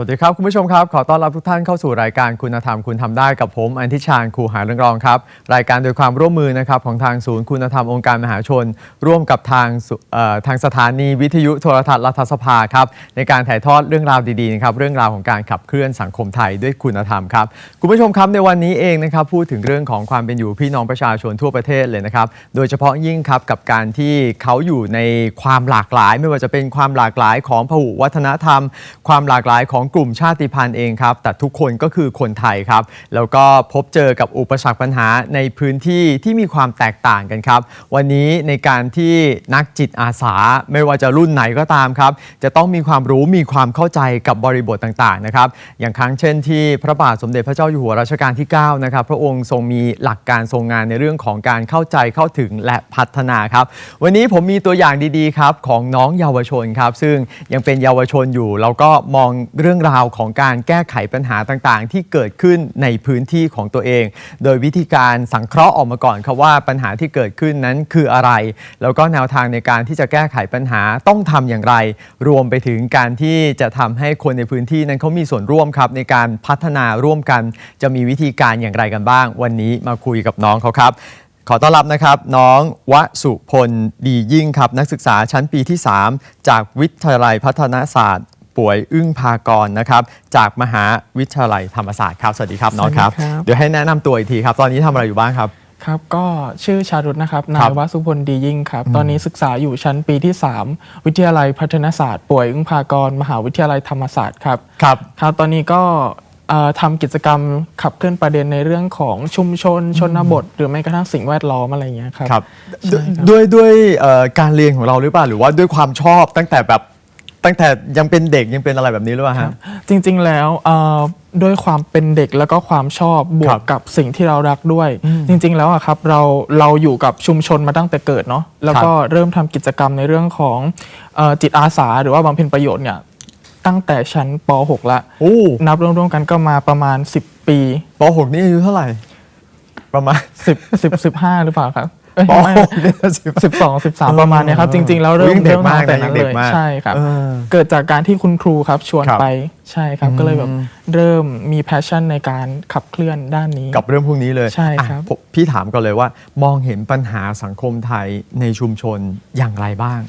สวัสดีครับ คุณผู้ชมครับ ขอต้อนรับทุกท่านเข้าสู่รายการคุณธรรมคุณทำได้กับผมอันทิชาญครูหาเรื่องรองครับ รายการโดยความร่วมมือนะครับของทางศูนย์คุณธรรมองค์การมหาชน ร่วมกับทางทางสถานีวิทยุโทรทัศน์รัฐสภาครับในการถ่ายทอดเรื่องราวดีๆนะครับเรื่องราวของการขับเคลื่อนสังคมไทยด้วยคุณธรรมครับคุณผู้ชมครับในวันนี้เองนะครับพูดถึงเรื่องของความเป็นอยู่พี่น้องประชาชนทั่วประเทศเลยนะครับโดยเฉพาะยิ่งครับกับการที่เขาอยู่ในความหลากหลาย ไม่ว่าจะเป็นความหลากหลายของพหุวัฒนธรรม ความหลากหลายของกลุ่มชาติพันธุ์เองครับ แต่ทุกคนก็คือคนไทยครับ แล้วก็พบเจอกับอุปสรรคปัญหาในพื้นที่ที่มีความแตกต่างกันครับ วันนี้ในการที่นักจิตอาสาไม่ว่าจะรุ่นไหนก็ตามครับ จะต้องมีความรู้มีความเข้าใจกับบริบทต่างๆนะครับ อย่างครั้งเช่นที่พระบาทสมเด็จพระเจ้าอยู่หัวรัชกาลที่9นะครับ พระองค์ทรงมีหลักการทรงงานในเรื่องของการเข้าใจเข้าถึงและพัฒนาครับ วันนี้ผมมีตัวอย่างดีๆครับของน้องเยาวชนครับ ซึ่งยังเป็นเยาวชนอยู่เราก็มองเรื่องราวของการแก้ไขปัญหาต่างๆ ที่เกิดขึ้นในพื้นที่ของตัวเอง โดยวิธีการสังเคราะห์ออกมาก่อนครับว่าปัญหาที่เกิดขึ้นนั้นคืออะไร แล้วก็แนวทางในการที่จะแก้ไขปัญหาต้องทำอย่างไร รวมไปถึงการที่จะทำให้คนในพื้นที่นั้นเขามีส่วนร่วมครับในการพัฒนาร่วมกัน จะมีวิธีการอย่างไรกันบ้าง วันนี้มาคุยกับน้องเขาครับขอต้อนรับนะครับ น้องวสุพลดียิ่งครับ นักศึกษาชั้นปีที่ 3 จากวิทยาลัยพัฒนาศาสตร์ ป่วยอึ้งพากรนะครับจากมหาวิทยาลัยธรรมศาสตร์ครับสวัสดีครับน้องครับสวัสดีครับเดี๋ยวให้แนะนำตัวอีกทีครับ ตอนนี้ทำอะไรอยู่บ้างครับครับก็ชื่อชารุตนะครับครันาบยวสุพลดียิ่งครับ ตอนนี้ศึกษาอยู่ชั้นปีที่ 3 วิทยาลัยพัฒนศาสตร์ ป่วยอึ้งพากร มหาวิทยาลัยธรรมศาสตร์ครับครับครับตอนนี้ก็เอ่อทำกิจกรรมขับเคลื่อนประเด็นในเรื่องของชุมชนชนบท หรือแม้กระทั่งสิ่งแวดล้อมอะไรอย่างเงี้ยครับครับใช่ครับด้วยด้วยเอ่อการเรียนของเราหรือเปล่าหรือว่าด้วยความชอบตั้งแต่แบบ ตั้งแต่ยังเป็นเด็กยังเป็นอะไรแบบนี้หรือเปล่าฮะ จริงๆแล้วเอ่อด้วยความเป็นเด็กแล้วก็ความชอบบวครักบกับสิ่งที่เรารักด้วย จริง ๆ แล้วอะครับเราเราอยู่กับชุมชนมาตั้งแต่เกิดเนาะแล้วก็เริ่มทำกิจกรรมในเรื่องของเอ่อจิตอาสาหรือว่าบำเพ็ญประโยชน์เนี่ยตั้งแต่ชั้นป .6 ละโอ้ นับรวมๆกันก็มาประมาณ 10 ปี ป .6 นี่อายุเท่าไหร่ ประมาณ 10 10 15 หรือเปล่าครับ เอ้ยปไม่ .6 เนี่ยสิบ12 13ประมาณเนี้ยครับ จริงๆ แล้วเริ่มยังเด็กเริ่มมากตั้งแต่นะยันั้นงเด็เลกยมากใช่ครับเออเกิดจากการที่คุณครูครับชวนครับไปใช่ครับ ก็เลยแบบเริ่มมีแพชชั่นในการขับเคลื่อนด้านนี้ กับเรื่องพวกนี้เลยใช่ครับอะผมพี่ถามก่อนเลยว่า มองเห็นปัญหาสังคมไทยในชุมชนอย่างไรบ้าง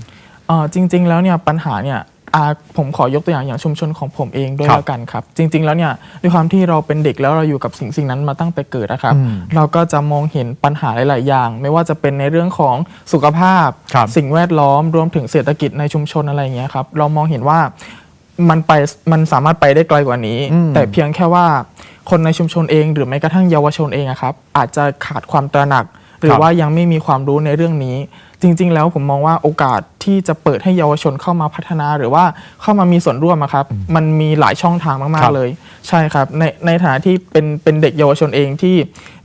เอ่อจริง ๆ แล้วเนี่ยปัญหาเนี่ยอ่า ผมขอยกตัวอย่างอย่างชุมชนของผมเองด้วยครับแล้วกันครับ จริง ๆ แล้วเนี่ยด้วยความที่เราเป็นเด็กแล้วเราอยู่กับสิ่งสิ่งนั้นมาตั้งแต่เกิดนะครับอืมเราก็จะมองเห็นปัญหาหลาย ๆ อย่าง ไม่ว่าจะเป็นในเรื่องของสุขภาพครับสิ่งแวดล้อมรวมถึงเศรษฐกิจในชุมชนอะไรอย่างเงี้ยครับเรามองเห็นว่ามันไปมันสามารถไปได้ไกลกว่านี้อืมแต่เพียงแค่ว่าคนในชุมชนเอง หรือแม้กระทั่งเยาวชนเองอะครับอาจจะขาดความตระหนัก หรือว่ายังไม่มีความรู้ในเรื่องนี้ จริง ๆ แล้วผมมองว่าโอกาสที่จะเปิดให้เยาวชนเข้ามาพัฒนาหรือว่าเข้ามามีส่วนร่วมอะครับ มันมีหลายช่องทางคมารักบๆเลย ใช่ครับ ในในฐานะที่เป็นเป็นเด็กเยาวชนเองที่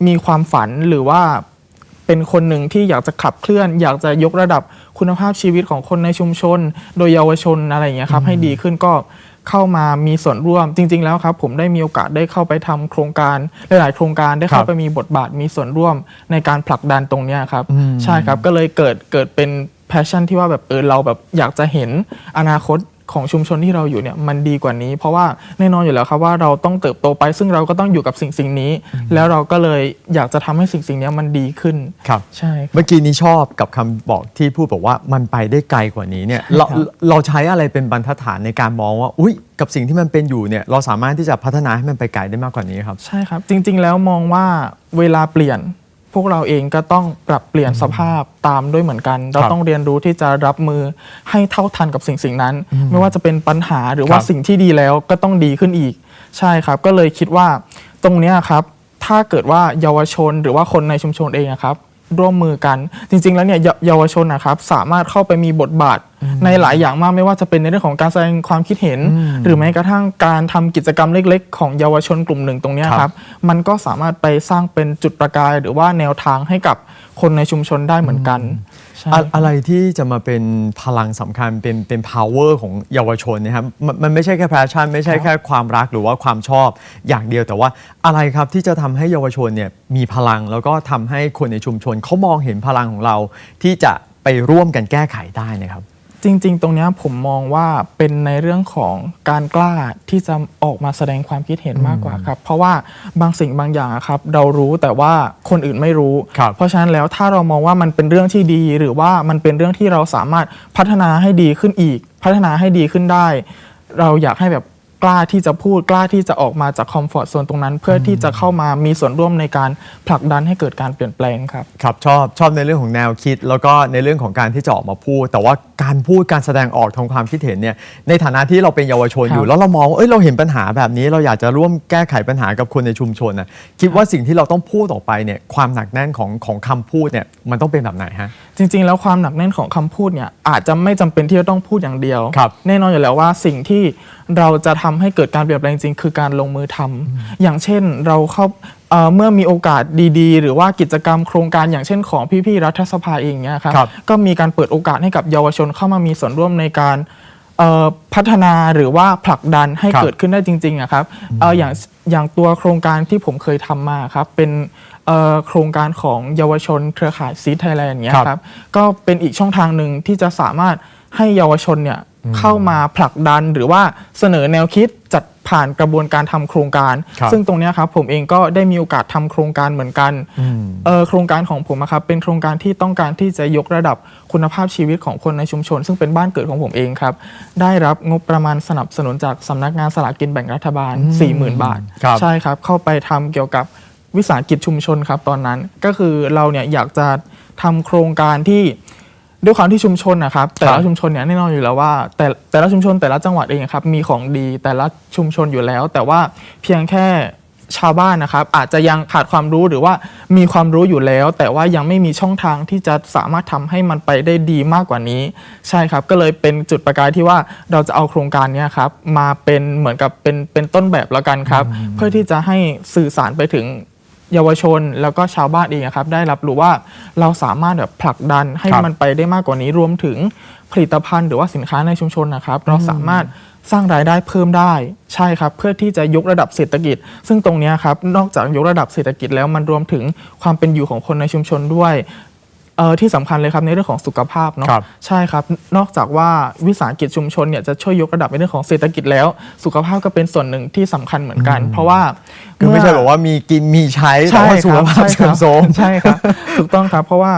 มีความฝันหรือว่าเป็นคนหนึ่งที่อยากจะขับเคลื่อน อยากจะยกระดับคุณภาพชีวิตของคนในชุมชน โดยเยาวชนอะไรอย่างเงี้ยครับให้ดีขึ้นก็ เข้ามามีส่วนร่วมจริง ๆ แล้วครับ ผมได้มีโอกาสได้เข้าไปทำโครงการหลาย ๆ โครงการได้คเข้ารับไปมีบทบาทมีส่วนร่วมในการผลักดันตรงเนี้ยครับอืมใช่ครับก็เลยเกิดเกิดเป็นแพชชั่นที่ว่าแบบเออเราแบบอยากจะเห็นอนาคต ของชุมชนที่เราอยู่เนี่ยมันดีกว่านี้ เพราะว่าแน่นอนอยู่แล้วครับว่าเราต้องเติบโตไป ซึ่งเราก็ต้องอยู่กับสิ่งสิ่งนี้ แล้วเราก็เลยอยากจะทำให้สิ่งสิ่งนี้มันดีขึ้นครับใช่ครับเมื่อกี้นี้ชอบกับคำบอกที่พูดบอกว่ามันไปได้ไกลกว่านี้เนี่ยใช่เราครับเราใช้อะไรเป็นบรรทัดฐานในการมองว่าอุ้ยกับสิ่งที่มันเป็นอยู่เนี่ยเราสามารถที่จะพัฒนาให้มันไปไกลได้มากกว่านี้ครับ ใช่ครับ จริง ๆ แล้วมองว่าเวลาเปลี่ยน พวกเราเองก็ต้องปรับเปลี่ยนสภาพตามด้วยเหมือนกัน เราครับต้องเรียนรู้ที่จะรับมือให้เท่าทันกับสิ่งสิ่งนั้น ไม่ว่าจะเป็นปัญหาหรือว่าครับสิ่งที่ดีแล้วก็ต้องดีขึ้นอีก ใช่ครับ ก็เลยคิดว่าตรงเนี้ยครับ ถ้าเกิดว่าเยาวชนหรือว่าคนในชุมชนเองอะครับ ร่วมมือกัน จริง ๆ แล้วเนี่ยเยเยาวชนนะครับสามารถเข้าไปมีบทบาทในหลายอย่างมากไม่ว่าจะเป็นในเรื่องของการแสดงความคิดเห็น หรือแม้กระทั่งการทำกิจกรรมเล็ก ๆ ของเยาวชนกลุ่มหนึ่งตรงเนี้ยครับครับมันก็สามารถไปสร้างเป็นจุดประกาย หรือว่าแนวทางให้กับคนในชุมชนได้เหมือนกันใช่ อะอะไรที่จะมาเป็นพลังสำคัญเป็นเป็น power ของเยาวชนเนะครับมันมันไม่ใช่แค่ passion ไม่ใช่แค่ความรักหรือว่าความชอบอย่างเดียว แต่ว่าอะไรครับที่จะทำให้เยาวชนเนี่ยมีพลังแล้วก็ทำให้คนในชุมชนเขามองเห็นพลังของเราที่จะไปร่วมกันแก้ไขได้นะครับ จจริง ๆ ตรงเนี้ยผมมองว่าเป็นในเรื่องของการกล้าที่จะออกมาแสดงความคิดเห็นมากกว่าครับ เพราะว่าบางสิ่งบางอย่างอะครับ เรารู้แต่ว่าคนอื่นไม่รู้ ครับ เพราะฉะนั้นแล้วถ้าเรามองว่ามันเป็นเรื่องที่ดี หรือว่ามันเป็นเรื่องที่เราสามารถพัฒนาให้ดีขึ้นอีก พัฒนาให้ดีขึ้นได้ เราอยากให้แบบ กล้าที่จะพูดกล้าที่จะออกมาจากคอมฟอร์ทโซนตรงนั้น เพื่อที่จะเข้ามามีส่วนร่วมในการผลักดันให้เกิดการเปลี่ยนแปลงครับ ครับชอบชอบในเรื่องของแนวคิด แล้วก็ในเรื่องของการที่จะออกมาพูด แต่ว่าการพูดการแสดงออกทางความคิดเห็นเนี่ยในฐานะที่เราเป็นเยาวชนอยู่ครับแล้วเรามองว่าเอ้ยเราเห็นปัญหาแบบนี้ เราอยากจะร่วมแก้ไขปัญหากับคนในชุมชนนะคิดว่าสิ่งที่เราต้องพูดออกไปเนี่ยความหนักแน่นของของคำพูดเนี่ยมันต้องเป็นแบบไหนฮะจริง ๆ แล้วความหนักแน่นของคำพูดเนี่ยอาจจะไม่จำเป็นที่จะต้องพูดอย่างเดียว ครับแน่นอนอยู่แล้วว่าสิ่งที่เราจะทำให้เกิดการเปลี่ยนแปลงจริงๆคือการลงมือทำอย่างเช่นเราเข้าเอ่อเมื่อมีโอกาสดีๆ หรือว่ากิจกรรมโครงการอย่างเช่นของพี่ๆรัฐสภาเองเนี่ยครับ ครับ ก็มีการเปิดโอกาสให้กับเยาวชนเข้ามามีส่วนร่วมในการเอ่อพัฒนาหรือว่าผลักดันให้ครับเกิดขึ้นได้จริงๆอะครับเอ่ออย่างอย่างตัวโครงการที่ผมเคยทำมาครับเป็นเอ่อ โครงการของเยาวชนเครือข่ายซีไทยแลนด์เนี้ยครับครับก็เป็นอีกช่องทางหนึ่งที่จะสามารถให้เยาวชนเนี่ยเข้ามาผลักดันหรือว่าเสนอแนวคิดจัดผ่านกระบวนการทำโครงการครับซึ่งตรงเนี้ยครับผมเองก็ได้มีโอกาสทำโครงการเหมือนกันเอ่อโครงการของผมอะครับเป็นโครงการที่ต้องการที่จะยกระดับคุณภาพชีวิตของคนในชุมชน ซึ่งเป็นบ้านเกิดของผมเองครับ ได้รับงบประมาณสนับสนุนจากสำนักงานสลากกินแบ่งรัฐบาล 40,000 บาทครับใช่ครับ เข้าไปทำเกี่ยวกับ วิสาหกิจชุมชนครับตอนนั้นก็คือเราเนี่ยอยากจะทำโครงการที่ด้วยความที่ชุมชนนะครับ แต่ละชุมชนเนี่ยแน่นอนอยู่แล้วว่า แต่แต่ละชุมชนแต่ละจังหวัดเองครับมีของดีแต่ละชุมชนอยู่แล้ว แต่ว่าเพียงแค่ชาวบ้านนะครับอาจจะยังขาดความรู้หรือว่ามีความรู้อยู่แล้ว แต่ว่ายังไม่มีช่องทางที่จะสามารถทำให้มันไปได้ดีมากกว่านี้ ใช่ครับ ก็เลยเป็นจุดประกายที่ว่าเราจะเอาโครงการเนี้ยครับมาเป็นเหมือนกับเป็นเป็นต้นแบบแล้วกันครับ เพื่อที่จะให้สื่อสารไปถึง เยาวชนแล้วก็ชาวบ้านเองอะครับได้รับรู้ว่าเราสามารถแบบผลักดันให้ครับมันไปได้มากกว่านี้รวมถึงผลิตภัณฑ์หรือว่าสินค้าในชุมชนนะครับ เราสามารถสร้างรายได้เพิ่มได้ใช่ครับ เพื่อที่จะยกระดับเศรษฐกิจ ซึ่งตรงเนี้ยครับนอกจากยกระดับเศรษฐกิจแล้วมันรวมถึงความเป็นอยู่ของคนในชุมชนด้วย เอ่อที่สำคัญเลยครับในเรื่องของสุขภาพเนาะครับใช่ครับ นอกจากว่าวิสาหกิจชุมชนเนี่ยจะช่วยยกระดับในเรื่องของเศรษฐกิจแล้ว สุขภาพก็เป็นส่วนหนึ่งที่สำคัญเหมือนกัน เพราะว่าคือไม่ใช่เบอกว่ามีกินมีใช้แต่ใช่ว่าสุขภาพครับเสื่อมโทรมใช่ครับถูกต้องครับเพราะว่า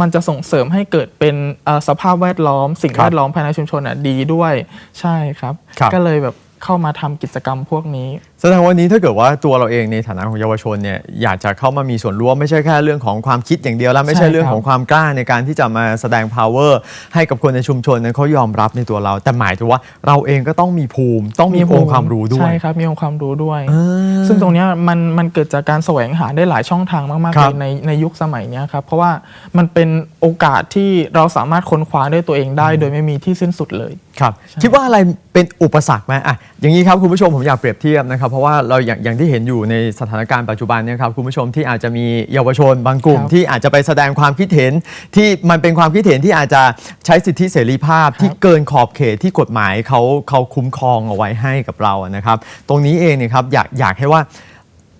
มันจะส่งเสริมให้เกิดเป็นเอ่อสภาพแวดล้อม สิ่งครับแวดล้อมภายในชุมชนอะดีด้วยใช่ครับครับก็เลยแบบเข้ามาทำกิจกรรมพวกนี้แสดงว่านี้ถ้าเกิดว่าตัวเราเองในฐานะของเยาวชนเนี่ยอยากจะเข้ามามีส่วนร่วมไม่ใช่แค่เรื่องของความคิดอย่างเดียวแล้วไม่ใช่ใช่ครับเรื่องของความกล้าในการที่จะมาแสดง power ให้กับคนในชุมชนนั้นเขายอมรับในตัวเรา แต่หมายถึงว่าเราเองก็ต้องมีภูมิ ต้องมีองค์ความรู้ด้วยใช่ครับมีองค์ความรู้ด้วยอ่าซึ่งตรงเนี้ยมันมันเกิดจากการแสวงหาได้หลายช่องทางมากๆครัเลบยในในยุคสมัยเนี้ยครับเพราะว่ามันเป็นโอกาสที่เราสามารถค้นคว้าด้วยตัวเองได้ โดยไม่มีที่สิ้นสุดเลยครับคิดว่าอะไรเป็นอุปสรรคไหมอะอย่างนี้ครับคุณผู้ชมผมอยากเปรียบเทียบนะครับเพราะว่าเราอย่างอย่างที่เห็นอยู่ในสถานการณ์ปัจจุบันเนี่ยครับคุณผู้ชมที่อาจจะมีเยาวชนบางกลุ่ม ครับที่อาจจะไปแสดงความคิดเห็นที่มันเป็นความคิดเห็นที่อาจจะใช้สิทธิเสรีภาพที่เกินขอบเขตที่กฎหมายเขาเขาคุ้มครองเอาไว้ให้กับเราอะนะครับ ตรงนี้เองเนี่ยครับอยากอยากให้ว่า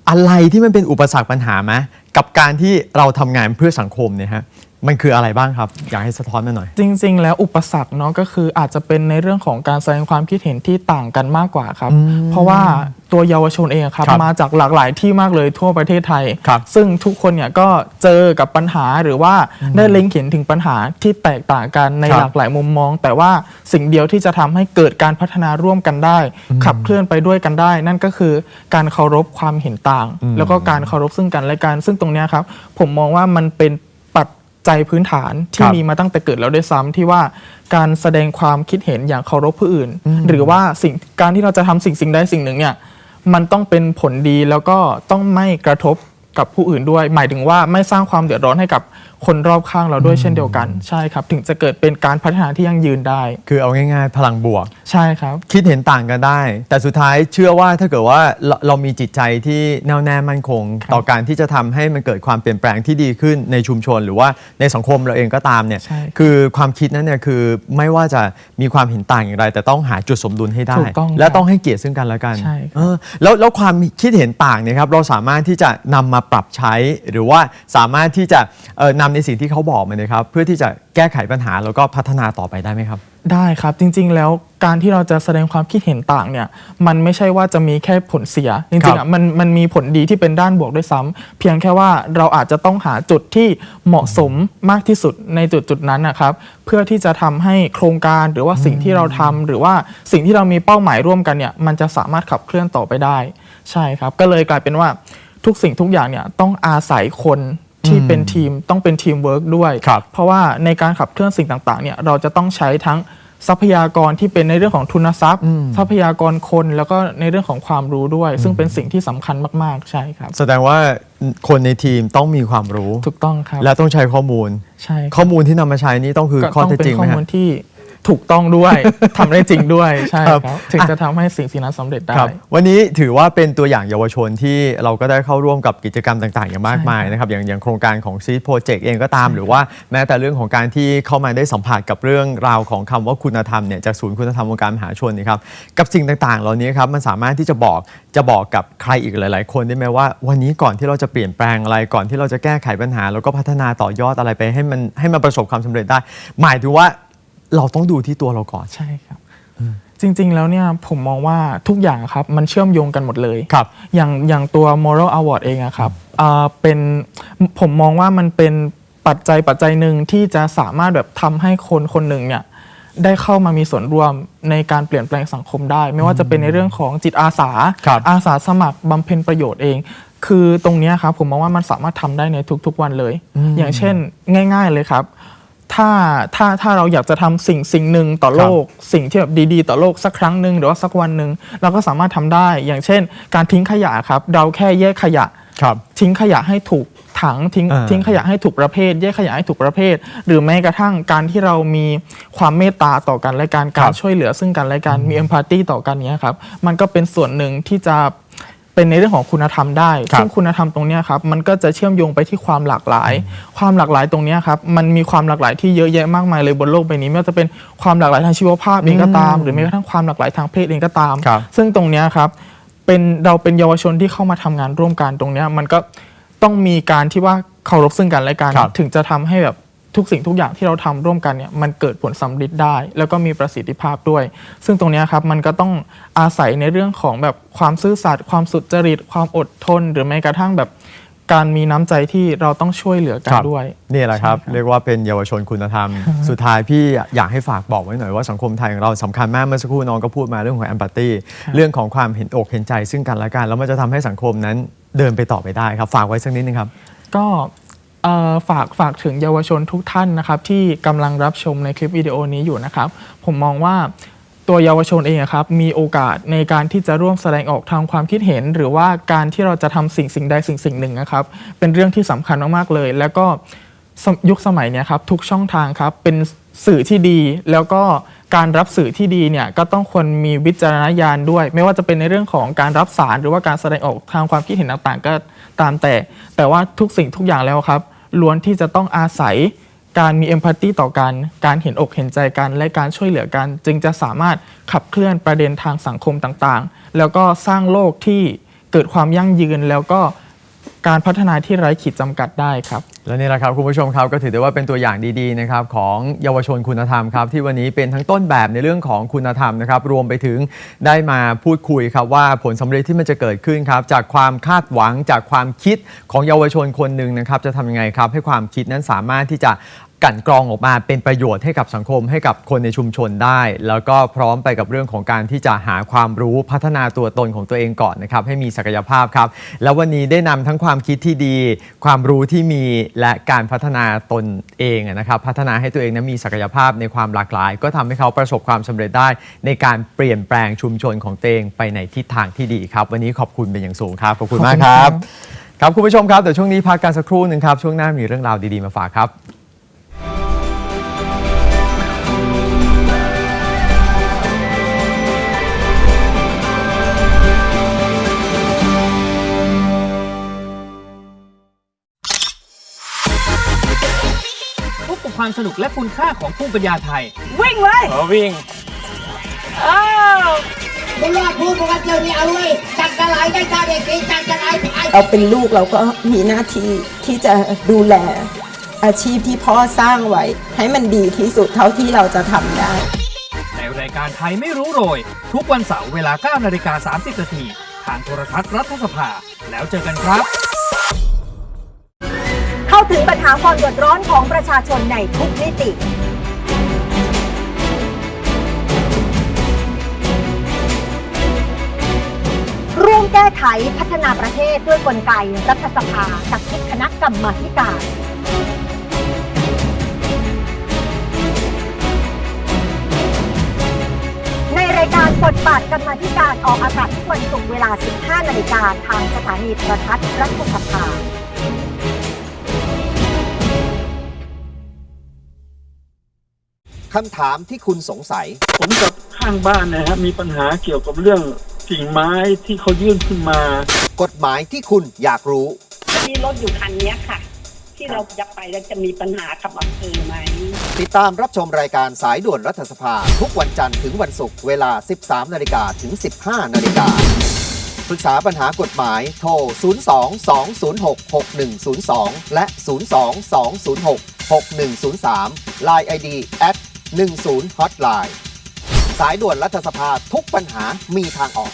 อะไรที่มันเป็นอุปสรรคปัญหาไหมกับการที่เราทำงานเพื่อสังคมเนี่ยฮะ มันคืออะไรบ้างครับ อยากให้สะท้อนมาหน่อย จริง ๆ แล้วอุปสรรคเนาะก็คืออาจจะเป็นในเรื่องของการแสดงความคิดเห็นที่ต่างกันมากกว่าครับ เพราะว่าตัวเยาวชนเองครับครับมาจากหลากหลายที่มากเลยทั่วประเทศไทย ครับซึ่งทุกคนเนี่ยก็เจอกับปัญหาหรือว่าได้เล็งเห็นถึงปัญหาที่แตกต่างกันในครับหลากหลายมุมมอง แต่ว่าสิ่งเดียวที่จะทำให้เกิดการพัฒนาร่วมกันได้ ขับเคลื่อนไปด้วยกันได้ นั่นก็คือการเคารพความเห็นต่าง แล้วก็การเคารพซึ่งกันและกันซึ่งตรงเนี้ยครับผมมองว่ามันเป็น ปัจจัยพื้นฐานที่ครับมีมาตั้งแต่เกิดแล้วด้วยซ้ำที่ว่าการแสดงความคิดเห็นอย่างเคารพผู้อื่น หรือว่าสิ่งการที่เราจะทำสิ่งสิ่งใดสิ่งหนึ่งเนี่ยมันต้องเป็นผลดีแล้วก็ต้องไม่กระทบ กับผู้อื่นด้วย หมายถึงว่าไม่สร้างความเดือดร้อนให้กับคนรอบข้างเราด้วยเช่นเดียวกัน ใช่ครับ ถึงจะเกิดเป็นการพัฒนาที่ยั่งยืนได้ คือเอาง่ายๆ พลังบวก ใช่ครับ คิดเห็นต่างกันได้ แต่สุดท้ายเชื่อว่าถ้าเกิดว่าเราเรามีจิตใจที่แน่วแน่มั่นคงครับต่อการที่จะทำให้มันเกิดความเปลี่ยนแปลงที่ดีขึ้นในชุมชน หรือว่าในสังคมเราเองก็ตามเนี่ยใช่ คือความคิดนั้นเนี่ยคือไม่ว่าจะมีความเห็นต่างอย่างไร แต่ต้องหาจุดสมดุลให้ได้ ถูกต้องและครับต้องให้เกียรติซึ่งกันและกัน ใช่ครับ เออแล้วแล้วความคิดเห็นต่างเนี่ยครับเราสามารถที่จะนำมาปรับใช้ หรือว่าสามารถที่จะเอ่อนำในสิ่งที่เขาบอกมาเนี่ยครับ เพื่อที่จะแก้ไขปัญหาแล้วก็พัฒนาต่อไปได้ไหมครับ ได้ครับจริง ๆ แล้วการที่เราจะแสดงความคิดเห็นต่างเนี่ยมันไม่ใช่ว่าจะมีแค่ผลเสียจครัริบงๆอะมันมันมีผลดีที่เป็นด้านบวกด้วยซ้ำเพียงแค่ว่าเราอาจจะต้องหาจุดที่เหมาะสมมากที่สุดในจุดจุดๆนั้นนะครับเพื่อที่จะทำให้โครงการหรือว่าสิ่งที่เราทำหรือว่าสิ่งที่เรามีเป้าหมายร่วมกันเนี่ยมันจะสามารถขับเคลื่อนต่อไปได้ ใช่ครับ ก็เลยกลายเป็นว่า ทุกสิ่งทุกอย่างเนี่ยต้องอาศัยคนที่เป็นทีมต้องเป็นทีมเวิร์กด้วยครับเพราะว่าในการขับเคลื่อนสิ่งต่างๆเนี่ยเราจะต้องใช้ทั้งทรัพยากรที่เป็นในเรื่องของทุนทรัพย์ ทรัพยากรคนแล้วก็ในเรื่องของความรู้ด้วย ซึ่งเป็นสิ่งที่สำคัญมากๆใช่ครับแสดงว่าคนในทีมต้องมีความรู้ถูกต้องครับและต้องใช้ข้อมูลใช่ครับข้อมูลที่นำมาใช้นี่ต้องคือก็ข้อต้องเท็จเป็จรินงข้ไหอมฮะมูลที่ ถูกต้องด้วย ทำได้จริงด้วยใช่ครับครับ ถึงจะทำให้สิ่งสิ่งนั้นสำเร็จได้ ครับวันนี้ถือว่าเป็นตัวอย่างเยาวชนที่เราก็ได้เข้าร่วมกับกิจกรรมต่าง ๆ อย่างมากมายนะครับอย่างอย่างโครงการของซีดโปรเจกต์เองก็ตาม หรือว่าแม้แต่เรื่องของการที่เข้ามาได้สัมผัสกับเรื่องราวของคำว่าคุณธรรมเนี่ยจากศูนย์คุณธรรมองค์การมหาชนนะครับกับสิ่งต่างๆ เหล่านี้ครับมันสามารถที่จะบอกจะบอกกับใครอีกหลาย ๆ คนได้ไหมว่า วันนี้ก่อนที่เราจะเปลี่ยนแปลงอะไรก่อนที่เราจะแก้ไขปัญหาแล้วก็พัฒนาต่อยอดอะไรไปให้มันให้มันประสบความสำเร็จได้ หมายถึงว่า เราต้องดูที่ตัวเราก่อน ใช่ครับ จริง ๆ แล้วเนี่ยผมมองว่าทุกอย่างครับมันเชื่อมโยงกันหมดเลยครับ อย่างอย่างตัว moral award เองอะครับอ่าเป็นผมมองว่ามันเป็นปัจจัยปัจจัยหนึ่งที่จะสามารถแบบทำให้คนคนหนึ่งเนี่ยได้เข้ามามีส่วนร่วมในการเปลี่ยนแปลงสังคมได้ ไม่ว่าจะเป็นในเรื่องของจิตอาสา ครับอาสาสมัครบำเพ็ญประโยชน์เอง คือตรงเนี้ยครับผมมองว่ามันสามารถทำได้ในทุกๆวันเลย อย่างเช่นง่าย ๆเลยครับ ถ้าถ้าถ้าเราอยากจะทำสิ่งสิ่งหนึ่งต่อโลก สิ่งที่แบบดีๆ ต่อโลกสักครั้งหนึ่งหรือว่าสักวันหนึ่งเราก็สามารถทำได้ อย่างเช่น การทิ้งขยะครับ เราแค่แยกขยะครับทิ้งขยะให้ถูกถังทิ้งอ่าทิ้งขยะให้ถูกประเภท แยกขยะให้ถูกประเภท หรือแม้กระทั่งการที่เรามีความเมตตาต่อกันและการการช่วยเหลือซึ่งกันและกันมีเอมพัตตีต่อกันเนี้ยครับ มันก็เป็นส่วนหนึ่งที่จะ เป็นในเรื่องของคุณธรรมได้ครับซึ่งคุณธรรมตรงเนี้ยครับมันก็จะเชื่อมโยงไปที่ความหลากหลาย ความหลากหลายตรงเนี้ยครับมันมีความหลากหลายที่เยอะแยะมากมายเลยบนโลกใบนี้ไม่ว่าจะเป็นความหลากหลายทางชีวภาพเองก็ตาม หรือแม้กระทั่งความหลากหลายทางเพศเองก็ตามครับซึ่งตรงเนี้ยครับเป็นเราเป็นเยาวชนที่เข้ามาทำงานร่วมกันตรงเนี้ยมันก็ต้องมีการที่ว่าเคารพซึ่งกันและกันครับถึงจะทำให้แบบ ทุกสิ่งทุกอย่างที่เราทำร่วมกันเนี่ยมันเกิดผลสำเร็จได้ แล้วก็มีประสิทธิภาพด้วย ซึ่งตรงเนี้ยครับมันก็ต้องอาศัยในเรื่องของแบบความซื่อสัตย์ความสุจริต ความอดทน หรือแม้กระทั่งแบบการมีน้ำใจที่เราต้องช่วยเหลือกันครับด้วยนี่แหละครับใช่ครับ เรียกว่าเป็นเยาวชนคุณธรรม สุดท้ายพี่อยากให้ฝากบอกไว้หน่อยว่าสังคมไทยของเราสำคัญมากเมื่อสักครู่น้องก็พูดมาเรื่องของแอมพัตตีเรื่องของความเห็นอกเห็นใจซึ่งกันและกันแล้วมันจะทำให้สังคมนั้นเดินไปต่อไปได้ครับ ฝากไว้สักนิดนึงครับ ก็เอ่อ ฝากฝากถึงเยาวชนทุกท่านนะครับที่กำลังรับชมในคลิปวิดีโอนี้อยู่นะครับ ผมมองว่าตัวเยาวชนเองครับมีโอกาสในการที่จะร่วมแสดงออกทางความคิดเห็น หรือว่าการที่เราจะทำสิ่งสิ่งใดสิ่งสิ่งหนึ่งนะครับ เป็นเรื่องที่สำคัญมากๆเลย แล้วก็ยุคสมัยนี้ครับทุกช่องทางครับเป็นสื่อที่ดีแล้วก็ การรับสื่อที่ดีเนี่ยก็ต้องควรมีวิจารณญาณด้วย ไม่ว่าจะเป็นในเรื่องของการรับสารหรือว่าการแสดงออกทางความคิดเห็นต่างๆ ก็ตามแต่ แต่ว่าทุกสิ่งทุกอย่างแล้วครับล้วนที่จะต้องอาศัยการมีเอมพัตตีต่อกัน การเห็นอกเห็นใจกัน และการช่วยเหลือกัน จึงจะสามารถขับเคลื่อนประเด็นทางสังคมต่างๆ แล้วก็สร้างโลกที่เกิดความยั่งยืนแล้วก็ การพัฒนาที่ไร้ขีดจำกัดได้ครับ และนี่แหละครับคุณผู้ชมครับก็ถือได้ว่าเป็นตัวอย่างดีๆนะครับของเยาวชนคุณธรรมครับที่วันนี้เป็นทั้งต้นแบบในเรื่องของคุณธรรมนะครับรวมไปถึงได้มาพูดคุยครับว่าผลสำเร็จที่มันจะเกิดขึ้นครับจากความคาดหวังจากความคิดของเยาวชนคนหนึ่งนะครับจะทำยังไงครับให้ความคิดนั้นสามารถที่จะ กลั่นกรองออกมาเป็นประโยชน์ให้กับสังคมให้กับคนในชุมชนได้ แล้วก็พร้อมไปกับเรื่องของการที่จะหาความรู้พัฒนาตัวตนของตัวเองก่อนนะครับ ให้มีศักยภาพครับ แล้ววันนี้ได้นำทั้งความคิดที่ดี ความรู้ที่มีและการพัฒนาตนเองนะครับพัฒนาให้ตัวเองนั้นมีศักยภาพในความหลากหลาย ก็ทำให้เขาประสบความสำเร็จได้ ในการเปลี่ยนแปลงชุมชนของตัวเองไปในทิศทางที่ดีครับ วันนี้ขอบคุณเป็นอย่างสูงครับขอบคุณมากครับครับคุณผู้ชมครับเดี๋ยวช่วงนี้พักกันสักครู่หนึ่งครับช่วงหน้ามีเรื่องราวดีๆมาฝากครับ พบกับความสนุกและคุณค่าของภูมิปัญญาไทย วิ่งเลยเออวิ่งอ้าวบุญรอดพูดบอกว่าเที่ยวนี้เอาเลยจัดกระไรได้ตาเด็กดีจัดกระไรไอ้เราเป็นลูกเราก็มีหน้าที่ที่จะดูแล อาชีพที่พ่อสร้างไว้ ให้มันดีที่สุดเท่าที่เราจะทำได้การไทยไม่รู้โรย ทุกวันเสาร์เวลา9นาฬิกา30นาทีทางโทรทัศน์รัฐสภา แล้วเจอกันครับ เข้าถึงปัญหาความเดือดร้อนของประชาชนในทุกมิติร่วมแก้ไขพัฒนาประเทศด้วยกลไกรัฐสภาจากคิดคณะกรรมาธิการ บทบาทกรรมาธิการออกอากาศทุกวันศุกร์เวลา 15 นาฬิกาทางสถานีโทรทัศน์รัฐสภาคำถามที่คุณสงสัย ผมกับข้างบ้านนะฮะมีปัญหาเกี่ยวกับเรื่องกิ่งไม้ที่เขายื่นขึ้นมา กฎหมายที่คุณอยากรู้ มีรถอยู่คันเนี้ยค่ะ ที่เราจะไปแล้วจะมีปัญหากับอำเภอไหม ติดตามรับชมรายการสายด่วนรัฐสภา ทุกวันจันทร์ถึงวันศุกร์เวลา 13 นาฬิกาถึง 15 นาฬิกาปรึกษาปัญหากฎหมายโทร 02-206-6102 และ 02-206-6103 Line ID at 10 Hotline สายด่วนรัฐสภาทุกปัญหามีทางออก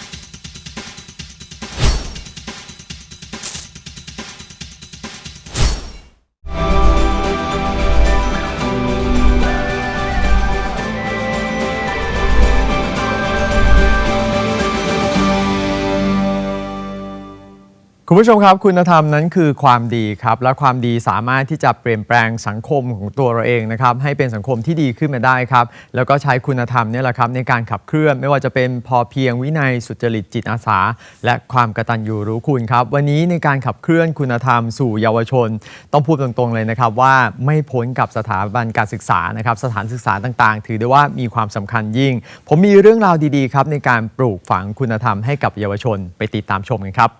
คุณผู้ชมครับ คุณธรรมนั้นคือความดีครับ และความดีสามารถที่จะเปลี่ยนแปลงสังคมของตัวเราเองนะครับให้เป็นสังคมที่ดีขึ้นมาได้ครับ แล้วก็ใช้คุณธรรมนี่แหละครับในการขับเคลื่อนไม่ว่าจะเป็นพอเพียงวินัยสุจริตจิตอาสา และความกตัญญูรู้คุณครับ วันนี้ในการขับเคลื่อนคุณธรรมสู่เยาวชน ต้องพูดตรงๆเลยนะครับว่าไม่พ้นกับสถาบันการศึกษานะครับสถานศึกษาต่างๆ ถือได้ว่ามีความสำคัญยิ่ง ผมมีเรื่องราวดีๆครับในการปลูกฝังคุณธรรมให้กับเยาวชนไปติดตามชมกันครับ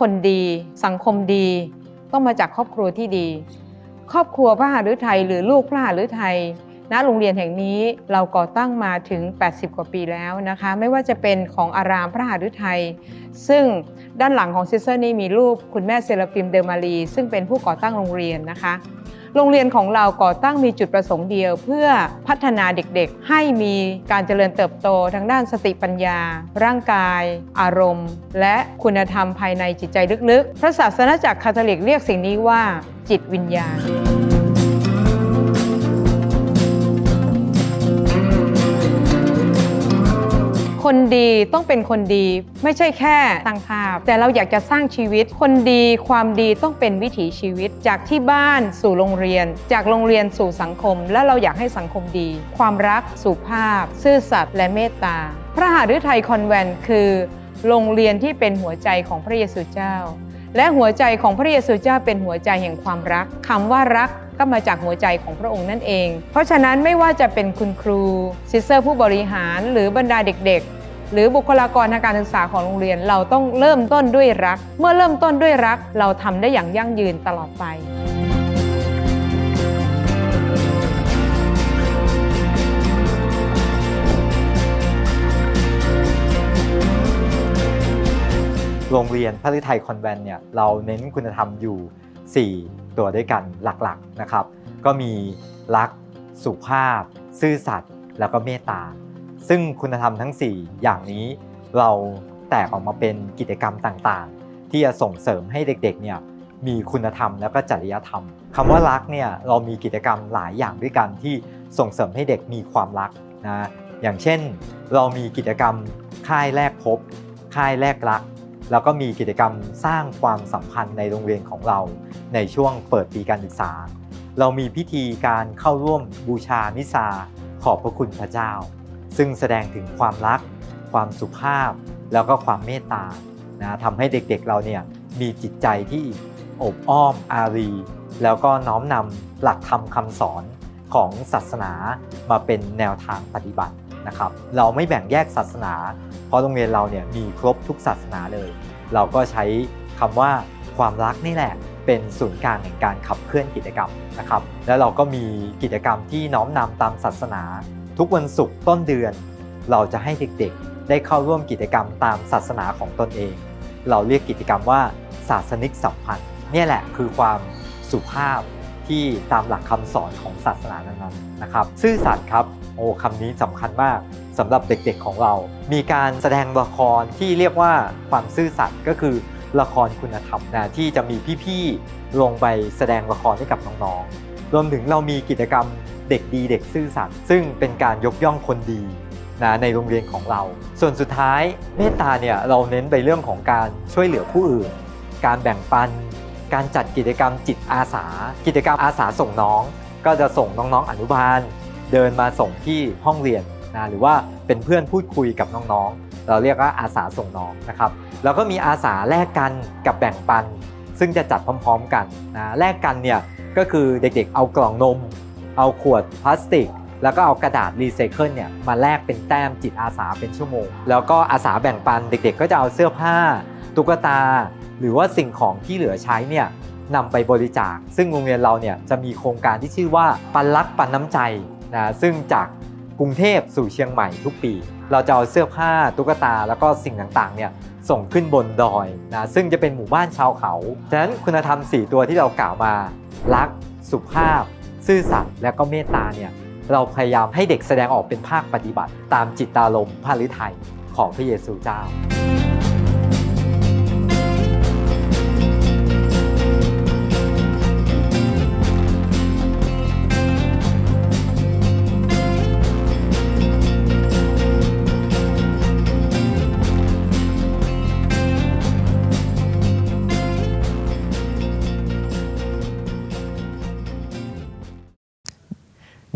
คนดี สังคมดี ต้องมาจากครอบครัวที่ดี ครอบครัวพระหฤทัยหรือลูกพระหฤทัยณโรงเรียนแห่งนี้เราก่อตั้งมาถึง 80 กว่าปีแล้วนะคะ ไม่ว่าจะเป็นของอารามพระหฤทัยซึ่งด้านหลังของซิสเตอร์นี่มีรูปคุณแม่เซราฟิมเดอมารีซึ่งเป็นผู้ก่อตั้งโรงเรียนนะคะ โรงเรียนของเราก่อตั้งมีจุดประสงค์เดียว เพื่อพัฒนาเด็กๆ ให้มีการเจริญเติบโตทางด้านสติปัญญา ร่างกาย อารมณ์ และคุณธรรมภายในจิตใจลึกๆ พระศาสนาจักรคาทอลิกเรียกสิ่งนี้ว่า จิตวิญญาณ คนดีต้องเป็นคนดี ไม่ใช่แค่สร้างภาพ แต่เราอยากจะสร้างชีวิต คนดีความดีต้องเป็นวิถีชีวิต จากที่บ้านสู่โรงเรียน จากโรงเรียนสู่สังคม และเราอยากให้สังคมดี ความรักสุภาพ ซื่อสัตย์และเมตตา พระหฤทัยคอนแวนต์คือ โรงเรียนที่เป็นหัวใจของพระเยซูเจ้า และหัวใจของพระเยซูเจ้าเป็นหัวใจแห่งความรักคำว่ารักก็มาจากหัวใจของพระองค์นั่นเอง เพราะฉะนั้นไม่ว่าจะเป็นคุณครูซิสเตอร์ผู้บริหารหรือบรรดาเด็กๆหรือบุคลากรทางการศึกษาของโรงเรียนเราต้องเริ่มต้นด้วยรัก เมื่อเริ่มต้นด้วยรัก เราทำได้อย่างยั่งยืนตลอดไป โรงเรียนพระฤทัยคอนแวนเนี่ยเราเน้นคุณธรรมอยู่ 4 ตัวด้วยกันหลักๆนะครับ ก็มีรัก สุภาพ ซื่อสัตย์ แล้วก็เมตตา ซึ่งคุณธรรมทั้ง 4 อย่างนี้เราแตกออกมาเป็นกิจกรรมต่างๆ ที่จะส่งเสริมให้เด็กๆเนี่ยมีคุณธรรมแล้วก็จริยธรรมคำว่ารักเนี่ยเรามีกิจกรรมหลายอย่างด้วยกันที่ส่งเสริมให้เด็กมีความรักนะอย่างเช่น เรามีกิจกรรมค่ายแรกพบ ค่ายแรกรัก แล้วก็มีกิจกรรมสร้างความสัมพันธ์ในโรงเรียนของเรา ในช่วงเปิดปีการศึกษา เรามีพิธีการเข้าร่วมบูชามิซาขอบพระคุณพระเจ้า ซึ่งแสดงถึงความรัก ความสุภาพ แล้วก็ความเมตตานะทำให้เด็กๆเราเนี่ยมีจิตใจที่อบอ้อมอารี แล้วก็น้อมนำหลักธรรมคำสอนของศาสนามาเป็นแนวทางปฏิบัติ นะครับ เราไม่แบ่งแยกศาสนา เพราะโรงเรียนเราเนี่ยมีครบทุกศาสนาเลย เราก็ใช้คำว่าความรักนี่แหละเป็นศูนย์กลางแห่งการขับเคลื่อนกิจกรรมนะครับ แล้วเราก็มีกิจกรรมที่น้อมนำตามศาสนา ทุกวันศุกร์ต้นเดือน เราจะให้เด็กๆ ได้เข้าร่วมกิจกรรมตามศาสนาของตนเอง เราเรียกกิจกรรมว่าศาสนิกสัมพันธ์นี่แหละคือความสุภาพ ที่ตามหลักคำสอนของศาสนานั้นๆนะครับ ซื่อสัตย์ครับโอ้คำนี้สำคัญมากสำหรับเด็กๆของเรา มีการแสดงละครที่เรียกว่าความซื่อสัตย์ก็คือละครคุณธรรมนะที่จะมีพี่ๆลงไปแสดงละครให้กับน้องๆรวมถึงเรามีกิจกรรมเด็กดีเด็กซื่อสัตย์ซึ่งเป็นการยกย่องคนดีนะในโรงเรียนของเรา ส่วนสุดท้ายเมตตาเนี่ยเราเน้นไปเรื่องของการช่วยเหลือผู้อื่น การแบ่งปัน การจัดกิจกรรมจิตอาสา กิจกรรมอาสาส่งน้อง ก็จะส่งน้องๆอนุบาล เดินมาส่งที่ห้องเรียนนะหรือว่าเป็นเพื่อนพูดคุยกับน้องๆ เราเรียกว่าอาสาส่งน้องนะครับแล้วก็มีอาสาแลกกันกับแบ่งปัน ซึ่งจะจัดพร้อมๆกันนะแลกกันเนี่ยก็คือเด็กๆเอากล่องนม เอาขวดพลาสติก แล้วก็เอากระดาษรีไซเคิลเนี่ยมาแลกเป็นแต้มจิตอาสาเป็นชั่วโมง แล้วก็อาสาแบ่งปันเด็กๆ ก็จะเอาเสื้อผ้า ตุ๊กตา หรือว่าสิ่งของที่เหลือใช้เนี่ยนำไปบริจาค ซึ่งโรงเรียนเราเนี่ยจะมีโครงการที่ชื่อว่าปันรักปันน้ำใจนะซึ่งจากกรุงเทพสู่เชียงใหม่ทุกปี เราจะเอาเสื้อผ้าตุ๊กตาแล้วก็สิ่งต่างๆเนี่ยส่งขึ้นบนดอยนะซึ่งจะเป็นหมู่บ้านชาวเขาฉะนั้นคุณธรรม 4 ตัวที่เรากล่าวมา รัก สุภาพ ซื่อสัตย์และก็เมตตาเนี่ยเราพยายามให้เด็กแสดงออกเป็นภาคปฏิบัติ ตามจิตตารมณ์พระฤทัยของพระเยซูเจ้า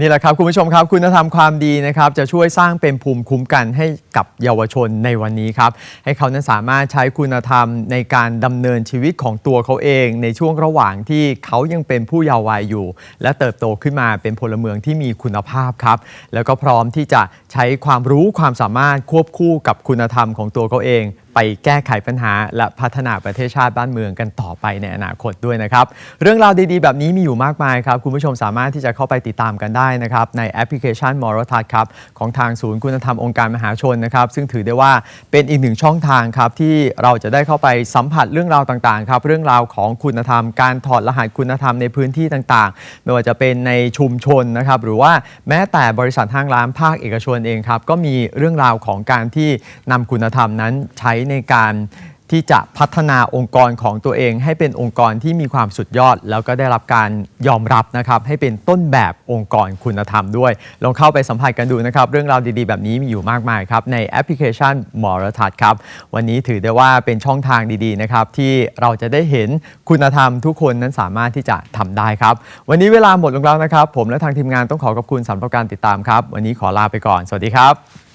นี่แหละครับ คุณผู้ชมครับ คุณธรรมความดีนะครับ จะช่วยสร้างเป็นภูมิคุ้มกันให้กับเยาวชนในวันนี้ครับ ให้เขานั้นสามารถใช้คุณธรรมในการดำเนินชีวิตของตัวเขาเอง ในช่วงระหว่างที่เขายังเป็นผู้เยาว์วัยอยู่ และเติบโตขึ้นมาเป็นพลเมืองที่มีคุณภาพครับ แล้วก็พร้อมที่จะใช้ความรู้ความสามารถควบคู่กับคุณธรรมของตัวเขาเอง ไปแก้ไขปัญหา และพัฒนาประเทศชาติบ้านเมืองกันต่อไปในอนาคตด้วยนะครับ เรื่องราวดีๆ แบบนี้มีอยู่มากมายครับ คุณผู้ชมสามารถที่จะเข้าไปติดตามกันได้นะครับในแอปพลิเคชันมอรทัศครับของทางศูนย์คุณธรรมองค์การมหาชนนะครับซึ่งถือได้ว่าเป็นอีกหนึ่งช่องทางครับที่เราจะได้เข้าไปสัมผัสเรื่องราวต่างๆครับเรื่องราวของคุณธรรม การถอดรหัสคุณธรรมในพื้นที่ต่างๆ ไม่ว่าจะเป็นในชุมชนนะครับหรือว่าแม้แต่บริษัทห้างร้านภาคเอกชนเองครับก็มีเรื่องราวของการที่นำคุณธรรมนั้นใช้ในการที่จะพัฒนาองค์กรของตัวเอง ให้เป็นองค์กรที่มีความสุดยอด แล้วก็ได้รับการยอมรับนะครับ ให้เป็นต้นแบบองค์กรคุณธรรมด้วย ลองเข้าไปสัมผัสกันดูนะครับ เรื่องราวดีๆ แบบนี้มีอยู่มากมายครับ ในแอปพลิเคชันหมอรทัศน์ครับ วันนี้ถือได้ว่าเป็นช่องทางดีๆนะครับ ที่เราจะได้เห็นคุณธรรมทุกคนนั้นสามารถที่จะทำได้ครับ วันนี้เวลาหมดลงแล้วนะครับ ผมและทางทีมงานต้องขอขอบคุณสำหรับการติดตามครับ วันนี้ขอลาไปก่อน สวัสดีครับ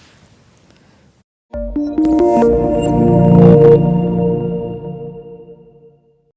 Música